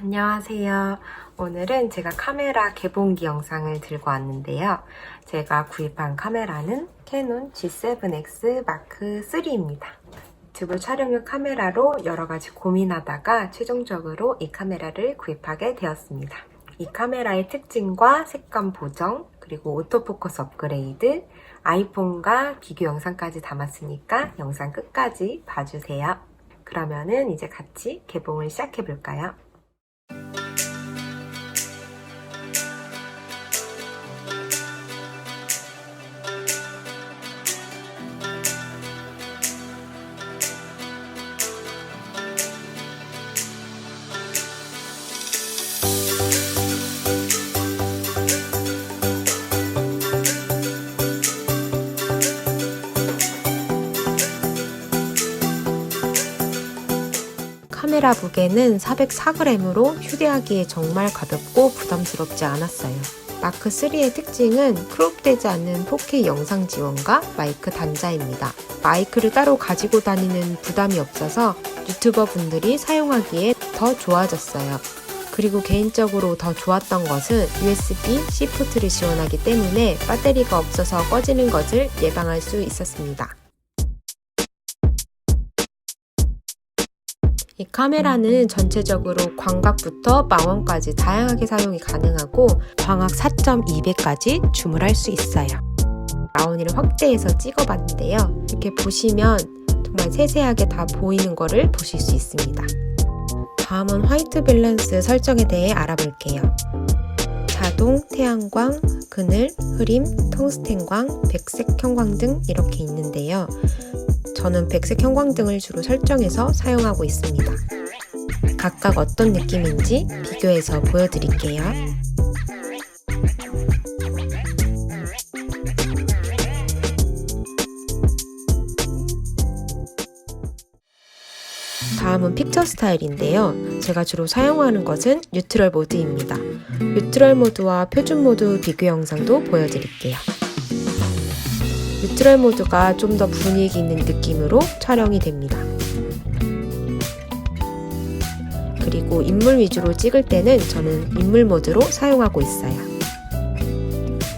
안녕하세요. 오늘은 제가 카메라 개봉기 영상을 들고 왔는데요. 제가 구입한 카메라는 캐논 G7X 마크 3입니다. 유튜브 촬영용 카메라로 여러 가지 고민하다가 최종적으로 이 카메라를 구입하게 되었습니다. 이 카메라의 특징과 색감 보정, 그리고 오토포커스 업그레이드, 아이폰과 비교 영상까지 담았으니까 영상 끝까지 봐주세요. 그러면은 이제 같이 개봉을 시작해 볼까요? 카메라 무게는 404g으로 휴대하기에 정말 가볍고 부담스럽지 않았어요. 마크 3의 특징은 크롭되지 않는 4K 영상 지원과 마이크 단자입니다. 마이크를 따로 가지고 다니는 부담이 없어서 유튜버 분들이 사용하기에 더 좋아졌어요. 그리고 개인적으로 더 좋았던 것은 USB-C 포트를 지원하기 때문에 배터리가 없어서 꺼지는 것을 예방할 수 있었습니다. 이 카메라는 전체적으로 광각부터 망원까지 다양하게 사용이 가능하고 광학 4.2배까지 줌을 할 수 있어요. 라온이를 확대해서 찍어봤는데요. 이렇게 보시면 정말 세세하게 다 보이는 거를 보실 수 있습니다. 다음은 화이트 밸런스 설정에 대해 알아볼게요. 자동, 태양광, 그늘, 흐림, 텅스텐광, 백색 형광 등 이렇게 있는데요. 저는 백색 형광등을 주로 설정해서 사용하고 있습니다. 각각 어떤 느낌인지 비교해서 보여드릴게요. 다음은 픽처 스타일인데요. 제가 주로 사용하는 것은 뉴트럴 모드입니다. 뉴트럴 모드와 표준 모드 비교 영상도 보여드릴게요. 뉴트럴 모드가 좀 더 분위기 있는 느낌으로 촬영이 됩니다. 그리고 인물 위주로 찍을 때는 저는 인물 모드로 사용하고 있어요.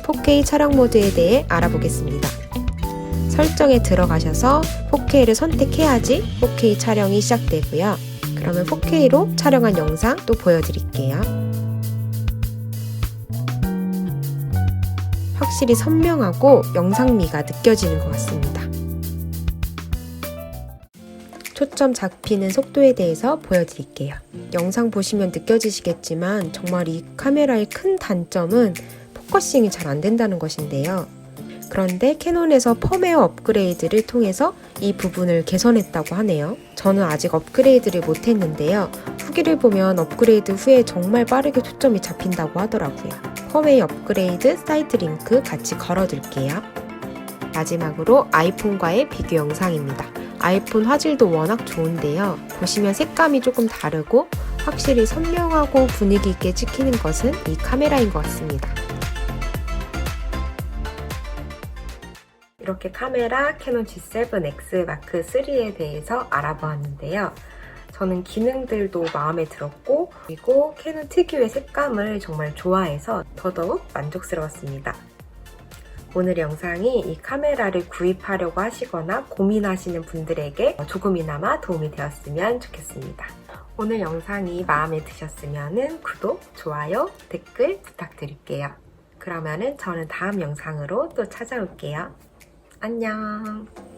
4K 촬영 모드에 대해 알아보겠습니다. 설정에 들어가셔서 4K를 선택해야지 4K 촬영이 시작되고요. 그러면 4K로 촬영한 영상 또 보여드릴게요. 확실히 선명하고 영상미가 느껴지는 것 같습니다. 초점 잡히는 속도에 대해서 보여드릴게요. 영상 보시면 느껴지시겠지만 정말 이 카메라의 큰 단점은 포커싱이 잘 안 된다는 것인데요. 그런데 캐논에서 펌웨어 업그레이드를 통해서 이 부분을 개선했다고 하네요. 저는 아직 업그레이드를 못했는데요. 후기를 보면 업그레이드 후에 정말 빠르게 초점이 잡힌다고 하더라고요. 펌웨어 업그레이드 사이트 링크 같이 걸어둘게요. 마지막으로 아이폰과의 비교 영상입니다. 아이폰 화질도 워낙 좋은데요. 보시면 색감이 조금 다르고 확실히 선명하고 분위기 있게 찍히는 것은 이 카메라인 것 같습니다. 이렇게 카메라 캐논 G7X 마크 3에 대해서 알아보았는데요. 저는 기능들도 마음에 들었고 그리고 캐논 특유의 색감을 정말 좋아해서 더더욱 만족스러웠습니다. 오늘 영상이 이 카메라를 구입하려고 하시거나 고민하시는 분들에게 조금이나마 도움이 되었으면 좋겠습니다. 오늘 영상이 마음에 드셨으면 구독, 좋아요, 댓글 부탁드릴게요. 그러면은 저는 다음 영상으로 또 찾아올게요. 안녕.